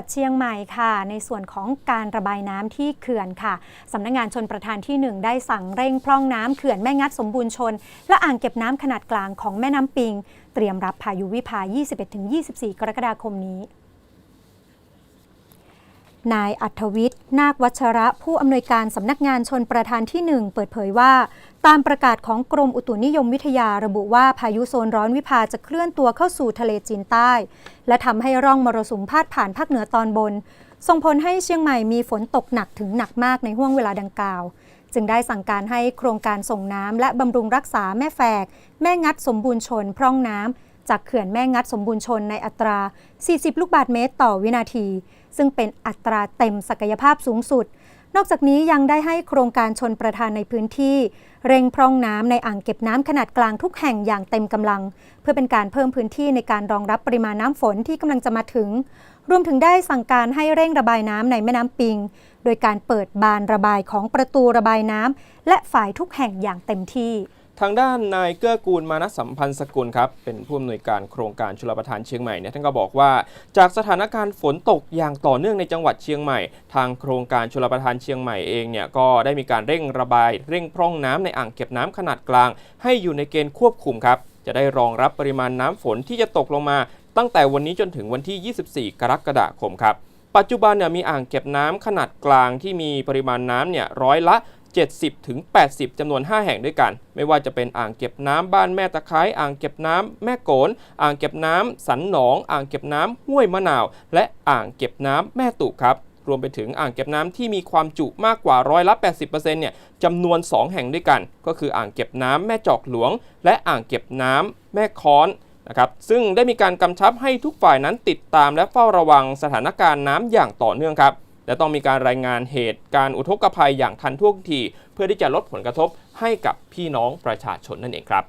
วัดเชียงใหม่ค่ะ ในส่วนของการระบายน้ำที่เขื่อนค่ะสำนักงงานชนประทานที่ 1 ได้สั่งเร่งพร่องน้ำเขื่อนแม่งัดสมบูรณ์ชน และอ่างเก็บน้ำขนาดกลางของแม่น้ำปิง เตรียมรับพายุวิภา 21-24 กรกฎาคมนี้ นายอัธวิทย์ นาควัชระ ผู้อำนวยการสำนักงานชนประทานที่ 1 เปิดเผยว่า ตามประกาศของกรมอุตุนิยมวิทยาระบุว่าพายุโซนร้อนวิภาจะเคลื่อนตัวเข้าสู่ทะเลจีนใต้ และทำให้ร่องมรสุมพาดผ่านภาคเหนือตอนบน ส่งผลให้เชียงใหม่มีฝนตกหนักถึงหนักมากในห่วงเวลาดังกล่าว จึงได้สั่งการให้โครงการส่งน้ำและบำรุงรักษาแม่แฝก แม่งัดสมบูรณ์ชนพร่องน้ำ จากเขื่อนแม่งัดสมบูรณ์ชนในอัตรา 40 ลูกบาศก์เมตรต่อวินาที ซึ่งเป็นอัตราเต็มศักยภาพสูงสุด นอกจากนี้ยังได้ให้โครงการชนประทานในพื้นที่ เร่งพร่องน้ำในอ่างเก็บน้ำขนาดกลางทุกแห่งอย่างเต็มกำลัง เพื่อเป็นการเพิ่มพื้นที่ในการรองรับปริมาณน้ำฝนที่กำลังจะมาถึง รวมถึงได้สั่งการให้เร่งระบายน้ำในแม่น้ำปิง โดยการเปิดบานระบายของประตูระบายน้ำและฝ่ายทุกแห่งอย่างเต็มที่ ทางด้านนายเกื้อกูลมานะสัมพันธ์สกุลครับเป็นผู้อำนวยการโครงการชลประทานเชียงใหม่เนี่ยท่านก็บอกว่า จากสถานการณ์ฝนตกอย่างต่อเนื่องในจังหวัดเชียงใหม่ ทางโครงการชลประทานเชียงใหม่เองเนี่ยก็ได้มีการเร่งระบาย เร่งพร่องน้ำในอ่างเก็บน้ำขนาดกลาง ให้อยู่ในเกณฑ์ควบคุมครับจะได้รองรับปริมาณน้ำฝนที่จะตกลงมา ตั้งแต่วันนี้จนถึงวันที่ 24 กรกฎาคมครับปัจจุบันเนี่ยมีอ่างเก็บน้ำขนาดกลางที่มีปริมาณน้ำเนี่ยร้อยละ 70ถึง80จำนวน 5 แห่งด้วยกัน ไม่ว่าจะเป็นอ่างเก็บน้ำบ้านแม่ตะไคร้อ่างเก็บน้ำแม่โกน อ่างเก็บน้ำสันหนอง อ่างเก็บน้ำห้วยมะนาว และอ่างเก็บน้ำแม่ตุครับรวมไปถึงอ่างเก็บน้ำที่มีความจุมากกว่าร้อยละ 80%เนี่ยจำนวน 2 แห่งด้วยกัน ก็คืออ่างเก็บน้ำแม่จอกหลวง และอ่างเก็บน้ำแม่ค้อนนะครับซึ่งได้มีการกำชับให้ทุกฝ่ายนั้นติดตามและเฝ้าระวังสถานการณ์น้ำอย่างต่อเนื่องครับ และต้องมีการรายงานเหตุการณ์อุทกภัยอย่างทันท่วงที เพื่อที่จะลดผลกระทบให้กับพี่น้องประชาชนนั่นเองครับ